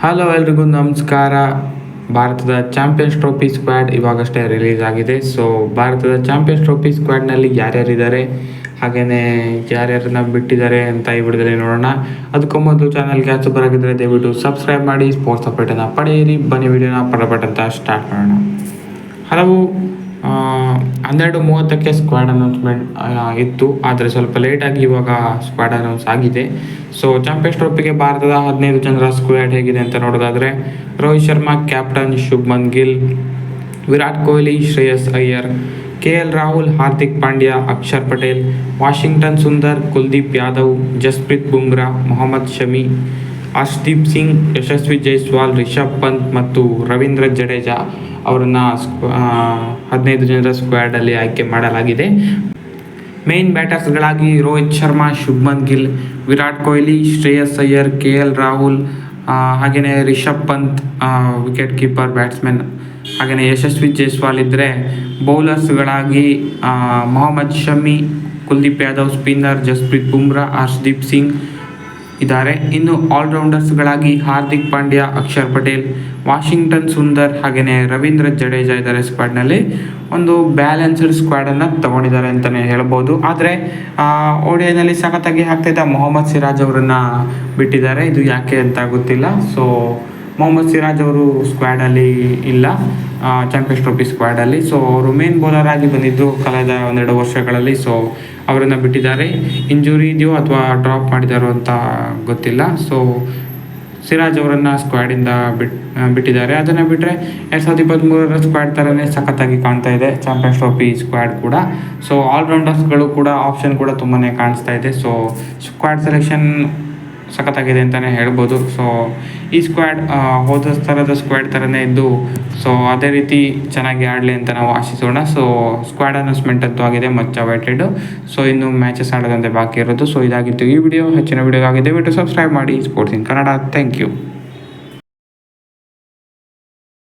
Hello ಎಲ್ರಿಗೂ, ನಮಸ್ಕಾರ. ಭಾರತದ ಚಾಂಪಿಯನ್ಸ್ ಟ್ರೋಫಿ ಸ್ಕ್ವಾಡ್ ಇವಾಗಷ್ಟೇ ರಿಲೀಸ್ ಆಗಿದೆ. ಸೊ ಭಾರತದ ಚಾಂಪಿಯನ್ಸ್ ಟ್ರೋಫಿ ಸ್ಕ್ವಾಡ್ನಲ್ಲಿ ಯಾರ್ಯಾರಿದ್ದಾರೆ ಹಾಗೆಯೇ ಯಾರ್ಯಾರನ್ನ ಬಿಟ್ಟಿದ್ದಾರೆ ಅಂತ ಈ ವಿಡಿಯೋದಲ್ಲಿ ನೋಡೋಣ. ಅದಕ್ಕೂ ಮೊದಲು ಚಾನಲ್ಗೆ ಕ್ಯಾಚ್ ಬರಾಗಿದ್ದರೆ ದಯವಿಟ್ಟು ಸಬ್ಸ್ಕ್ರೈಬ್ ಮಾಡಿ ಸ್ಪೋರ್ಟ್ಸ್ ಅಪ್ಡೇಟನ್ನು ಪಡೆಯಿರಿ. ಬನ್ನಿ, ವಿಡಿಯೋನ ಪಡಪಟ್ಟಂತ ಸ್ಟಾರ್ಟ್ ಮಾಡೋಣ. ಹಲವು ಹನ್ನೆರಡು ಮೂವತ್ತಕ್ಕೆ ಸ್ಕ್ವಾಡ್ ಅನೌನ್ಸ್ಮೆಂಟ್ ಇತ್ತು. ಆದರೆ ಸ್ವಲ್ಪ ಲೇಟಾಗಿ ಇವಾಗ ಸ್ಕ್ವಾಡ್ ಅನೌನ್ಸ್ ಆಗಿದೆ. ಸೊ ಚಾಂಪಿಯನ್ಸ್ ಟ್ರೋಫಿಗೆ ಭಾರತದ ಹದಿನೈದು ಜನರ ಸ್ಕ್ವಾಡ್ ಹೇಗಿದೆ ಅಂತ ನೋಡೋದಾದರೆ, Rohit Sharma captain Shubman Gill, Virat Kohli, Shreyas Iyer K L Rahul, Hardik Pandya, Axar Patel, Washington Sundar, Kuldeep Yadav, Jasprit Bumrah, Mohammed Shami Harshdeep Singh, Yashasvi Jaiswal, Rishabh Pant ಮತ್ತು ರವೀಂದ್ರ ಜಡೇಜಾ ಅವರನ್ನು ಹದಿನೈದು ಜನರ ಸ್ಕ್ವಾಡಲ್ಲಿ ಆಯ್ಕೆ ಮಾಡಲಾಗಿದೆ. ಮೇನ್ ಬ್ಯಾಟರ್ಸ್ಗಳಾಗಿ Rohit Sharma, Shubman Gill, Virat Kohli, Shreyas Iyer, K L Rahul ಹಾಗೆಯೇ Rishabh Pant wicket keeper batsman ಹಾಗೆಯೇ ಯಶಸ್ವಿ ಜೈಸ್ವಾಲ್ ಇದ್ದರೆ ಬೌಲರ್ಸ್ಗಳಾಗಿ ಮೊಹಮ್ಮದ್ ಶಮಿ, ಕುಲ್ದೀಪ್ ಯಾದವ್, ಸ್ಪಿನ್ನರ್ ಜಸ್ಪ್ರೀತ್ ಬುಮ್ರಾ ಹರ್ಷ್ದೀಪ್ ಸಿಂಗ್ ಇದ್ದಾರೆ. ಇನ್ನು ಆಲ್ರೌಂಡರ್ಸ್ಗಳಾಗಿ ಹಾರ್ದಿಕ್ ಪಾಂಡ್ಯ, ಅಕ್ಷರ್ ಪಟೇಲ್, ವಾಷಿಂಗ್ಟನ್ ಸುಂದರ್ ಹಾಗೆಯೇ ರವೀಂದ್ರ ಜಡೇಜಾ ಇದ್ದಾರೆ ಸ್ಕ್ವಾಡ್ನಲ್ಲಿ ಒಂದು ಬ್ಯಾಲೆನ್ಸ್ಡ್ ಸ್ಕ್ವಾಡನ್ನು ತಗೊಂಡಿದ್ದಾರೆ ಅಂತಲೇ ಹೇಳ್ಬೋದು. ಆದರೆ ಓಡಿಐನಲ್ಲಿ ಸಖತ್ತಾಗಿ ಹಾಕ್ತಿದ್ದ ಮೊಹಮ್ಮದ್ ಸಿರಾಜ್ ಅವರನ್ನು ಬಿಟ್ಟಿದ್ದಾರೆ. ಇದು ಯಾಕೆ ಅಂತ ಗೊತ್ತಿಲ್ಲ. ಸೊ ಮೊಹಮ್ಮದ್ ಸಿರಾಜ್ ಅವರು ಸ್ಕ್ವಾಡಲ್ಲಿ ಇಲ್ಲ ಚಾಂಪಿಯನ್ಸ್ ಟ್ರೋಫಿ ಸ್ಕ್ವಾಡಲ್ಲಿ ಸೊ ಅವರು ಮೇನ್ ಬೌಲರ್ ಆಗಿ ಬಂದಿದ್ದು ಕಳೆದ ಒಂದೆರಡು ವರ್ಷಗಳಲ್ಲಿ. ಸೊ ಅವರನ್ನು ಬಿಟ್ಟಿದ್ದಾರೆ. ಇಂಜುರಿ ಇದೆಯೋ ಅಥವಾ ಡ್ರಾಪ್ ಮಾಡಿದಾರೋ ಅಂತ ಗೊತ್ತಿಲ್ಲ. ಸೊ ಸಿರಾಜ್ ಅವರನ್ನು ಸ್ಕ್ವಾಡಿಂದ ಬಿಟ್ ಬಿಟ್ಟಿದ್ದಾರೆ. ಅದನ್ನು ಬಿಟ್ಟರೆ ಎರಡು ಸಾವಿರದ ಇಪ್ಪತ್ತ್ಮೂರರ ಸ್ಕ್ವಾಡ್ ಥರನೇ ಸಖತ್ತಾಗಿ ಕಾಣ್ತಾ ಇದೆ ಚಾಂಪಿಯನ್ಸ್ ಟ್ರೋಫಿ ಸ್ಕ್ವಾಡ್ ಕೂಡ. ಸೊ ಆಲ್ರೌಂಡರ್ಸ್ಗಳು ಕೂಡ ಆಪ್ಷನ್ ಕೂಡ ತುಂಬಾ ಕಾಣಿಸ್ತಾ ಇದೆ. ಸೊ ಸ್ಕ್ವಾಡ್ ಸೆಲೆಕ್ಷನ್ ಸಖತ್ತಾಗಿದೆ ಅಂತಲೇ ಹೇಳ್ಬೋದು. ಸೊ ಈ ಸ್ಕ್ವಾಡ್ ಹೋದ ಥರದ ಸ್ಕ್ವಾಡ್ ಥರನೇ ಇದ್ದು ಸೊ ಅದೇ ರೀತಿ ಚೆನ್ನಾಗಿ ಆಡಲಿ ಅಂತ ನಾವು ಆಶಿಸೋಣ. ಸೊ ಸ್ಕ್ವಾಡ್ ಅನೌನ್ಸ್ಮೆಂಟ್ ಅಂತೂ ಆಗಿದೆ ಮಚ್ ಅವೈಟೆಡ್ ಸೊ ಇನ್ನು ಮ್ಯಾಚಸ್ ಆಡೋದಂತೆ ಬಾಕಿ ಇರೋದು. ಸೊ ಇದಾಗಿತ್ತು ಈ ವಿಡಿಯೋ ಹೆಚ್ಚಿನ ವಿಡಿಯೋ ಆಗಿದೆ ದಯವಿಟ್ಟು ಸಬ್ಸ್ಕ್ರೈಬ್ ಮಾಡಿ. Sports in Kannada thank you